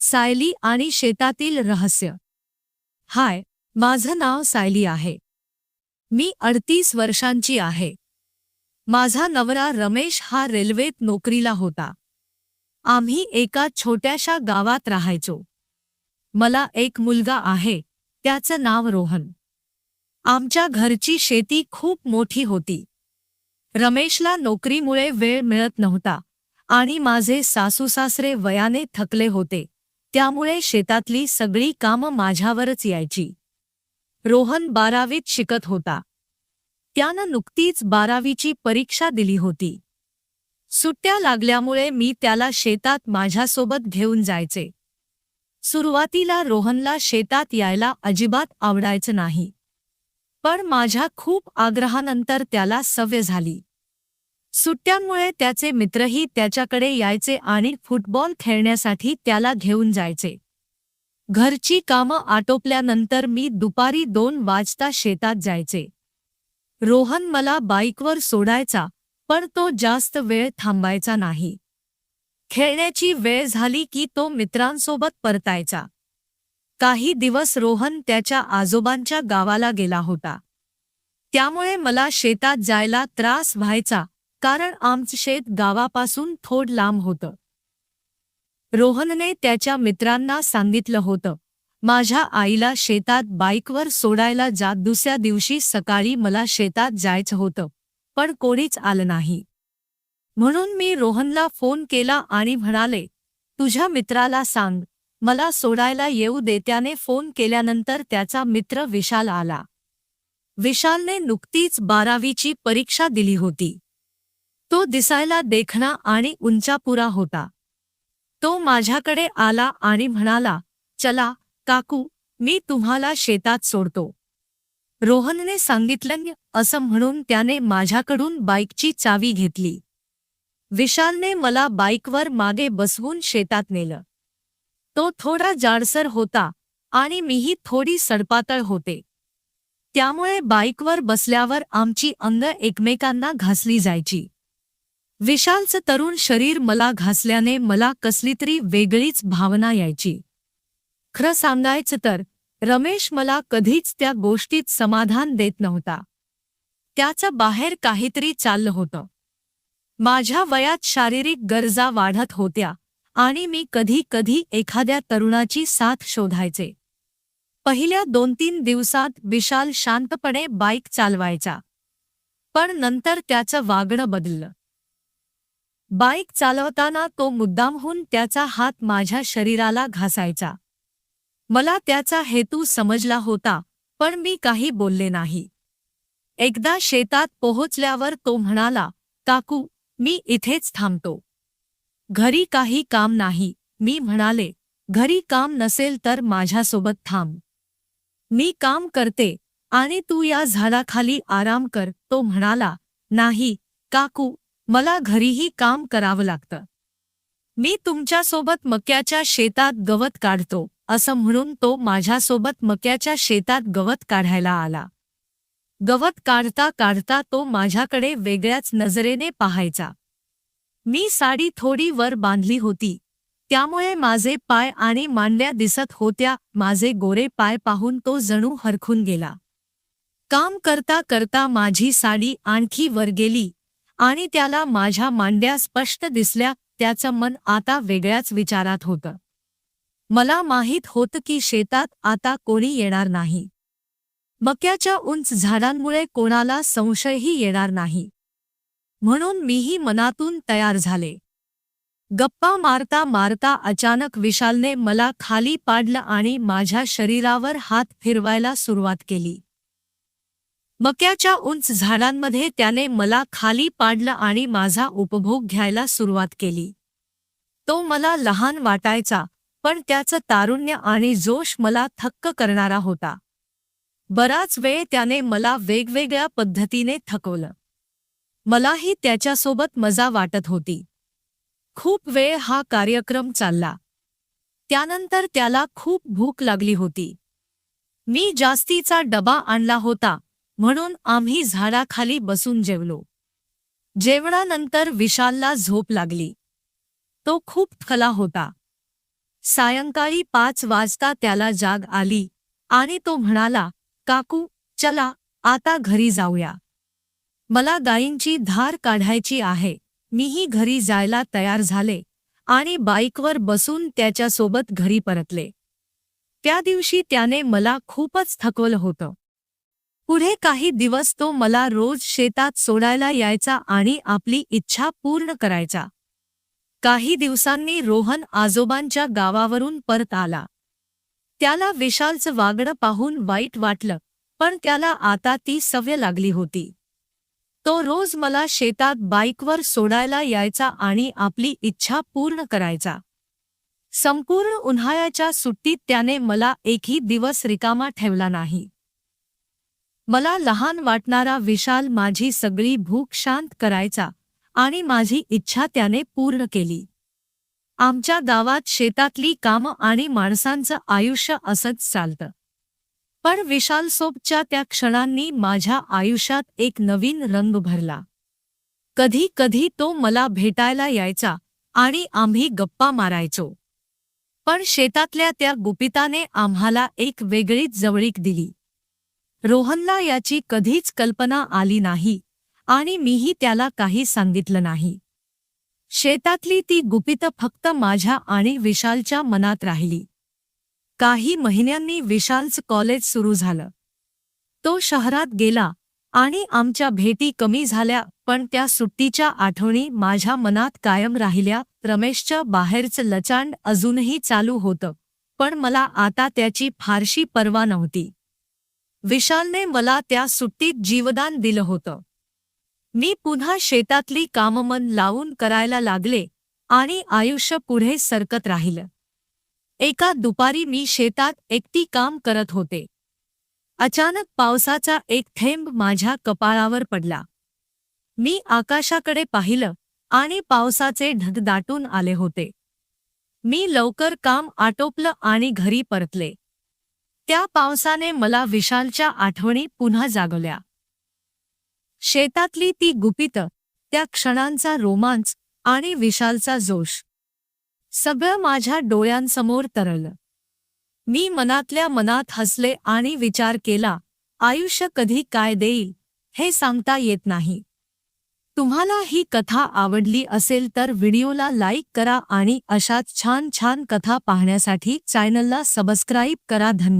सायली आणि शेतातील रहस्य. हाय माझं नाव सायली आहे. मी अडतीस वर्षांची आहे. माझा नवरा रमेश हा रेल्वेत नोकरीला होता. आम्ही एका छोट्याशा गावात राहायचो. मला एक मुलगा आहे त्याचं नाव रोहन. आमच्या घरची शेती खूप मोठी होती. रमेशला नोकरीमुळे वेळ मिळत नव्हता आणि माझे सासूसासरे वयाने थकले होते. त्यामुळे शेतातली सगळी कामं माझ्यावरच यायची. रोहन बारावीत शिकत होता. त्यानं नुकतीच बारावीची परीक्षा दिली होती. सुट्ट्या लागल्यामुळे मी त्याला शेतात माझ्यासोबत घेऊन जायचे. सुरुवातीला रोहनला शेतात यायला अजिबात आवडायचं नाही. पण माझ्या खूप आग्रहानंतर त्याला सव्य झाली. सुट्ट्यांमुळे त्याचे मित्रही त्याच्याकडे यायचे आणि फुटबॉल खेळण्यासाठी त्याला घेऊन जायचे. घरची कामं आटोपल्यानंतर मी दुपारी दोन वाजता शेतात जायचे. रोहन मला बाईकवर सोडायचा पण तो जास्त वेळ थांबायचा नाही. खेळण्याची वेळ झाली की तो मित्रांसोबत परतायचा. काही दिवस रोहन त्याच्या आजोबांच्या गावाला गेला होता. त्यामुळे मला शेतात जायला त्रास व्हायचा कारण आमचं शेत गावापासून थोड लांब होतं. रोहनने त्याच्या मित्रांना सांगितलं होतं माझ्या आईला शेतात बाईकवर सोडायला जात दुसऱ्या दिवशी सकाळी मला शेतात जायचं होतं पण कोणीच आलं नाही. म्हणून मी रोहनला फोन केला आणि म्हणाले तुझ्या मित्राला सांग मला सोडायला येऊ दे. त्याने फोन केल्यानंतर त्याचा मित्र विशाल आला. विशालने नुकतीच बारावीची परीक्षा दिली होती. तो दिसायला देखणा आणि उंचापुरा होता. तो माझ्याकडे आला आणि म्हणाला चला काकू मी तुम्हाला शेतात सोडतो. रोहनने सांगितलं असं म्हणून त्याने माझ्याकडून बाईकची चावी घेतली. विशालने मला बाईकवर मागे बसवून शेतात नेलं. तो थोडा जाडसर होता आणि मीही थोडी सडपातळ होते. त्यामुळे बाईकवर बसल्यावर आमची अंग एकमेकांना घासली जायची. विशालचं तरुण शरीर मला घासल्याने मला कसली तरी वेगळीच भावना यायची. खरं सांगायचं तर रमेश मला कधीच त्या गोष्टीत समाधान देत नव्हता. त्याचं बाहेर काहीतरी चाललं होतं. माझ्या वयात शारीरिक गरजा वाढत होत्या आणि मी कधी कधी एखाद्या तरुणाची साथ शोधायचे. पहिल्या दोन तीन दिवसात विशाल शांतपणे बाईक चालवायचा. पण नंतर त्याचं वागणं बदललं. बाईक चालवताना तो मुद्दामहून त्याचा हात माझ्या शरीराला घासायचा. मला त्याचा हेतू समजला होता पण मी काही बोलले नाही. एकदा शेतात पोहोचल्यावर तो म्हणाला काकू मी इथेच थांबतो. घरी काही काम नाही. मी म्हणाले घरी काम नसेल तर माझ्यासोबत थांब. मी काम करते आणि तू या झाडाखाली आराम कर. तो म्हणाला नाही काकू मला घरीही काम करावं लागतं. मी तुमच्यासोबत मक्याच्या शेतात गवत काढतो असं म्हणून तो माझ्यासोबत मक्याच्या शेतात गवत काढायला आला. गवत काढता काढता तो माझ्याकडे वेगळ्याच नजरेने पाहायचा. मी साडी थोडी वर बांधली होती. त्यामुळे माझे पाय आणि मांड्या दिसत होत्या माझे गोरे पाय पाहून तो जणू हरखून गेला. काम करता करता माझी साडी आणखी वर गेली आणि त्याला माझ्या मांड्या स्पष्ट दिसल्या त्याचं मन आता वेगळ्याच विचारात होतं. मला माहीत होतं की शेतात आता कोणी येणार नाही. मक्याच्या उंच झाडांमुळे कोणाला संशयही येणार नाही. म्हणून मीही मनातून तयार झाले. गप्पा मारता मारता अचानक विशालने मला खाली पाडलं आणि माझ्या शरीरावर हात फिरवायला सुरुवात केली. मक्याच्या उंच झाडांमध्ये त्याने मला खाली पाडलं आणि माझा उपभोग घ्यायला सुरुवात केली. तो मला लहान वाटायचा पण त्याचं तारुण्य आणि जोश मला थक्क करणारा होता. बराच वेळ त्याने मला वेगवेगळ्या पद्धतीने थकवलं. मलाही त्याच्यासोबत मजा वाटत होती. खूप वेळ हा कार्यक्रम चालला. त्यानंतर त्याला खूप भूक लागली होती. मी जास्तीचा डबा आणला होता म्हणून आम्ही झाडाखाली बसून जेवलो. जेवणानंतर विशालला झोप लागली. तो खूप खला होता. सायंकाळी पाच वाजता त्याला जाग आली आणि तो म्हणाला काकू चला आता घरी जाऊया. मला गायींची धार काढायची आहे. मीही घरी जायला तयार झाले आणि बाईकवर बसून त्याच्यासोबत घरी परतले. त्या दिवशी त्याने मला खूपच थकवलं होतं. पुढे काही दिवस तो मला रोज शेतात सोडायला यायचा आणि आपली इच्छा पूर्ण करायचा. काही दिवसांनी रोहन आजोबांच्या गावावरून परत आला. त्याला विशालचं वागणं पाहून वाईट वाटलं पण त्याला आता ती सवय लागली होती. तो रोज मला शेतात बाईकवर सोडायला यायचा आणि आपली इच्छा पूर्ण करायचा. संपूर्ण उन्हाळ्याच्या सुट्टीत त्याने मला एकही दिवस रिकामा ठेवला नाही. मला लहान वाटणारा विशाल माझी सगळी भूक शांत करायचा आणि माझी इच्छा त्याने पूर्ण केली. आमच्या गावात शेतातली कामं आणि माणसांचं आयुष्य असंच चालतं. पण विशाल सोबच्या त्या क्षणांनी माझ्या आयुष्यात एक नवीन रंग भरला. कधी कधी तो मला भेटायला यायचा आणि आम्ही गप्पा मारायचो. पण शेतातल्या त्या गुपिताने आम्हाला एक वेगळीच जवळीक दिली. रोहनला याची कधीच कल्पना आली नाही आणि मीही त्याला काही सांगितलं नाही. शेतातली ती गुपितं फक्त माझ्या आणि विशालच्या मनात राहिली. काही महिन्यांनी विशालचं कॉलेज सुरू झालं. तो शहरात गेला आणि आमच्या भेटी कमी झाल्या पण त्या सुट्टीच्या आठवणी माझ्या मनात कायम राहिल्या. रमेशच्या बाहेरचं लचांड अजूनही चालू होतं पण मला आता त्याची फारशी पर्वा नव्हती. विशालने मला त्या सुट्टीत जीवदान दिलं होतं. मी पुन्हा शेतातली काममन लावून करायला लागले आणि आयुष्य पुढे सरकत राहिलं. एका दुपारी मी शेतात एकटी काम करत होते. अचानक पावसाचा एक थेंब माझ्या कपाळावर पडला. मी आकाशाकडे पाहिलं आणि पावसाचे ढग दाटून आले होते. मी लवकर काम आटोपलं आणि घरी परतले. त्या पावसाने मला विशालच्या आठवणी पुन्हा जागवल्या. शेतातली ती गुपितं त्या क्षणांचा रोमांच आणि विशालचा जोश. सगळं माझ्या डोळ्यांसमोर तरळलं. मी मनातल्या मनात हसले आणि विचार केला आयुष्य कधी काय देईल हे सांगता येत नाही. तुम्हाला ही कथा आवडली असेल तर व्हिडिओला लाईक करा आणि अशाच छान छान कथा पाहण्यासाठी चॅनलला सबस्क्राईब करा. धन्यवाद